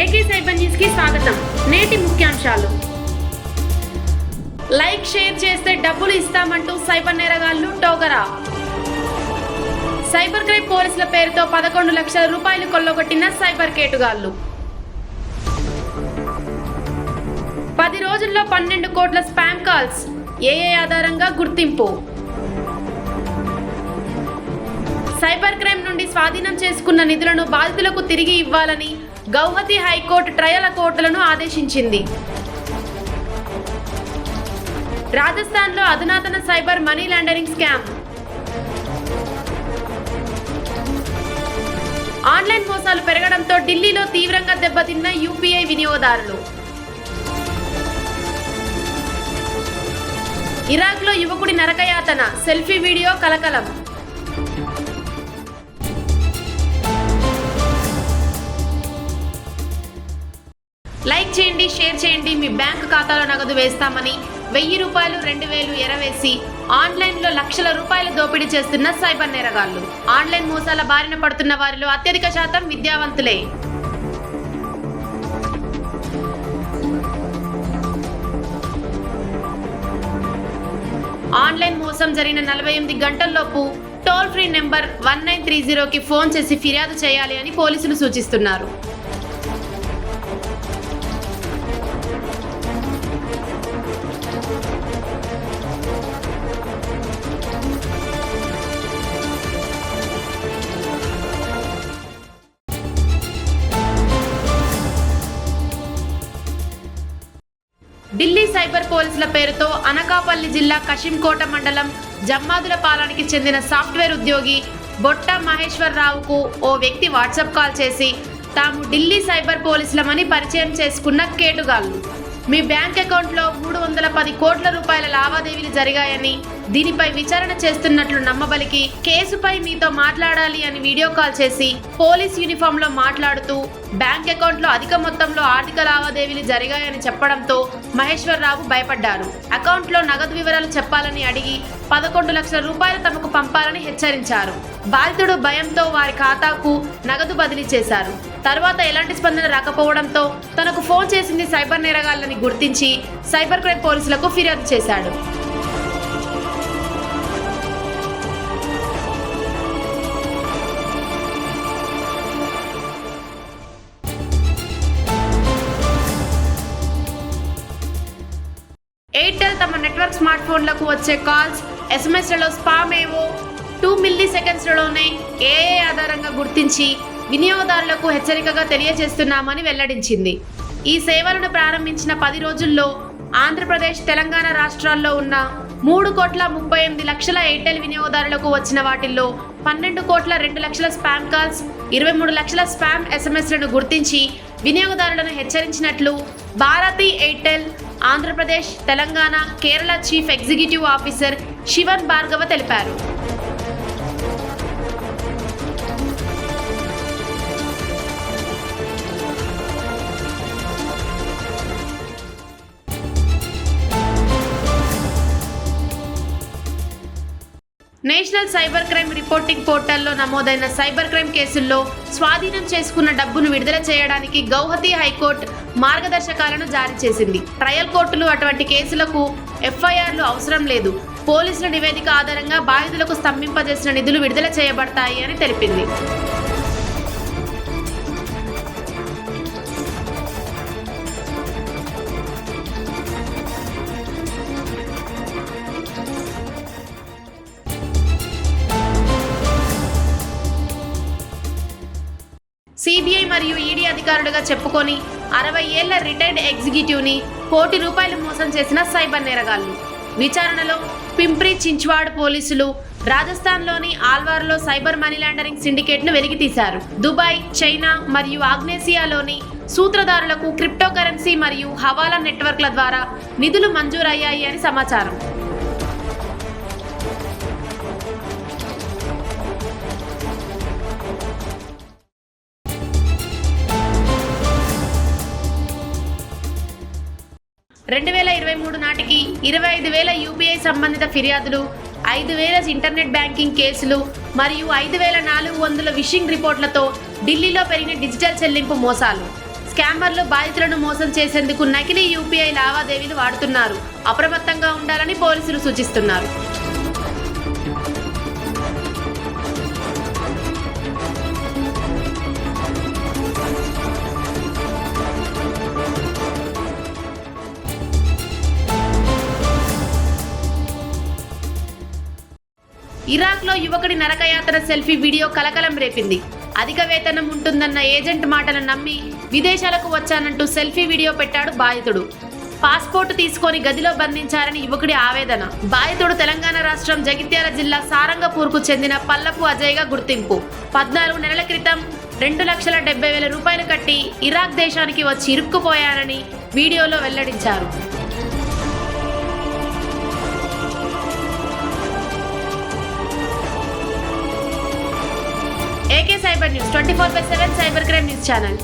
AK cyber news కి స్వాగతం నేటి ముఖ్యాంశాలు లైక్ షేర్ చేస్తే డబ్బులు ఇస్తామంటూ సైబర్ నేరగాళ్లు టోకరా సైబర్ క్రైమ్ పోలీసుల పేరుతో పదకొండు లక్షల రూపాయలు కొల్లగొట్టిన సైబర్ కేటుగాళ్ళు పది రోజుల్లో పన్నెండు కోట్ల స్పామ్ కాల్స్ ఏఏ ఆధారంగా గుర్తింపు సైబర్ క్రైమ్ నుండి స్వాధీనం చేసుకున్న నిధులను బాధితులకు తిరిగి ఇవ్వాలని గౌహతి హైకోర్టు ట్రయల్ కోర్టులను ఆదేశించింది రాజస్థాన్లో అధునాతన cyber money laundering scam online మోసాలు పెరగడంతో ఢిల్లీలో తీవ్రంగా దెబ్బతిన్న యూపీఐ వినియోగదారులు ఇరాక్లో యువకుడి నరకయాతన సెల్ఫీ వీడియో కలకలం లైక్ చేయండి షేర్ చేయండి మీ బ్యాంక్ ఖాతాలో నగదు వేస్తామని వెయ్యి రూపాయలు రెండు వేలు ఎరవేసి ఆన్లైన్లో లక్షల రూపాయల దోపిడీ చేస్తున్న సైబర్ నేరగాళ్లు ఆన్లైన్ మోసాల బారిన పడుతున్న వారిలో అత్యధిక శాతం విద్యావంతులే ఆన్లైన్ మోసం జరిగిన నలభై ఎనిమిది గంటల్లోపు toll free number one nine three జీరోకి ఫోన్ చేసి ఫిర్యాదు చేయాలి అని పోలీసులు సూచిస్తున్నారు ఢిల్లీ సైబర్ పోలీసుల పేరుతో అనకాపల్లి జిల్లా కషింకోట మండలం జమ్మాదుల పాలనకి చెందిన సాఫ్ట్వేర్ ఉద్యోగి బొట్ట మహేశ్వరరావుకు ఓ వ్యక్తి వాట్సాప్ కాల్ చేసి తాము ఢిల్లీ సైబర్ పోలీసులమని పరిచయం చేసుకున్న కేటుగాళ్ళు మీ బ్యాంక్ అకౌంట్లో మూడు వందల పది కోట్ల రూపాయల లావాదేవీలు జరిగాయని దీనిపై విచారణ చేస్తున్నట్లు నమ్మబలికి కేసుపై మీతో మాట్లాడాలి అని వీడియో కాల్ చేసి పోలీస్ యూనిఫామ్లో మాట్లాడుతూ బ్యాంక్ అకౌంట్లో అధిక మొత్తంలో ఆర్థిక లావాదేవీలు జరిగాయని చెప్పడంతో మహేశ్వరరావు భయపడ్డారు అకౌంట్లో నగదు వివరాలు చెప్పాలని అడిగి పదకొండు లక్షల రూపాయలు తమకు పంపాలని హెచ్చరించారు బాధితుడు భయంతో వారి ఖాతాకు నగదు బదిలీ చేశారు తర్వాత ఎలాంటి స్పందన రాకపోవడంతో తనకు ఫోన్ చేసింది సైబర్ నేరగాళ్లని గుర్తించి సైబర్ క్రైమ్ పోలీసులకు ఫిర్యాదు చేశాడు ఎయిర్టెల్ తమ నెట్వర్క్ స్మార్ట్ ఫోన్లకు వచ్చే కాల్స్ ఎస్ఎంఎస్లలో స్పామ్ ఏవో టూ మిల్లీ సెకండ్స్లలోనే ఏఐ ఆధారంగా గుర్తించి వినియోగదారులకు హెచ్చరికగా తెలియజేస్తున్నామని వెల్లడించింది ఈ సేవలను ప్రారంభించిన పది రోజుల్లో ఆంధ్రప్రదేశ్ తెలంగాణ రాష్ట్రాల్లో ఉన్న మూడు కోట్ల ముప్పై ఎనిమిది లక్షల ఎయిర్టెల్ వినియోగదారులకు వచ్చిన వాటిల్లో పన్నెండు కోట్ల రెండు లక్షల స్పామ్ కాల్స్ ఇరవై మూడు లక్షల స్పామ్ ఎస్ఎంఎస్లను గుర్తించి వినియోగదారులను హెచ్చరించినట్లు Bharti Airtel Andhra Pradesh Telangana Kerala chief executive officer Shivan Bhargava తెలిపారు నేషనల్ సైబర్ క్రైమ్ రిపోర్టింగ్ పోర్టల్లో నమోదైన సైబర్ క్రైమ్ కేసుల్లో స్వాధీనం చేసుకున్న డబ్బును విడుదల చేయడానికి గౌహతి హైకోర్టు మార్గదర్శకాలను జారీ చేసింది ట్రయల్ కోర్టులు అటువంటి కేసులకు ఎఫ్ఐఆర్లు అవసరం లేదు పోలీసుల నివేదిక ఆధారంగా బాధితులకు స్తంభింపజేసిన నిధులు విడుదల చేయబడతాయి అని తెలిపింది సిబిఐ మరియు ఈడీ అధికారులుగా చెప్పుకొని అరవై ఏళ్ల రిటైర్డ్ ఎగ్జిక్యూటివ్ని కోటి రూపాయలు మోసం చేసిన సైబర్ నేరగాళ్లు విచారణలో పింప్రి చించ్వాడ్ పోలీసులు రాజస్థాన్లోని ఆల్వార్లో సైబర్ మనీ లాండరింగ్ సిండికేట్ను తీశారు దుబాయ్ చైనా మరియు ఆగ్నేసియాలోని సూత్రధారులకు క్రిప్టోకరెన్సీ మరియు హవాలా నెట్వర్క్ల ద్వారా నిధులు మంజూరయ్యాయి అని సమాచారం రెండు వేల ఇరవై మూడు నాటికి ఇరవై ఐదు వేల యూపీఐ సంబంధిత ఫిర్యాదులు ఐదు వేల ఇంటర్నెట్ బ్యాంకింగ్ కేసులు మరియు ఐదు వేల నాలుగు వందల విషింగ్ రిపోర్ట్లతో ఢిల్లీలో పెరిగిన డిజిటల్ చెల్లింపు మోసాలు స్కామర్లు బాధితులను మోసం చేసేందుకు నకిలీ యూపీఐ లావాదేవీలు వాడుతున్నారు అప్రమత్తంగా ఉండాలని పోలీసులు సూచిస్తున్నారు ఇరాక్లో యువకుడి నరకయాత్ర సెల్ఫీ వీడియో కలకలం రేపింది అధిక వేతనం ఉంటుందన్న ఏజెంట్ మాటలు నమ్మి విదేశాలకు వచ్చానంటూ సెల్ఫీ వీడియో పెట్టాడు బాధితుడు పాస్పోర్ట్ తీసుకొని గదిలో బంధించారని యువకుడి ఆవేదన బాధితుడు తెలంగాణ రాష్ట్రం జగిత్యాల జిల్లా సారంగపూర్కు చెందిన పల్లపు అజయ్గా గుర్తింపు పద్నాలుగు నెలల క్రితం రెండు లక్షల డెబ్బై వేల రూపాయలు కట్టి ఇరాక్ దేశానికి వచ్చి ఇరుక్కుపోయారని వీడియోలో వెల్లడించారు AK Cyber News, 24/7 cybercrime news channel.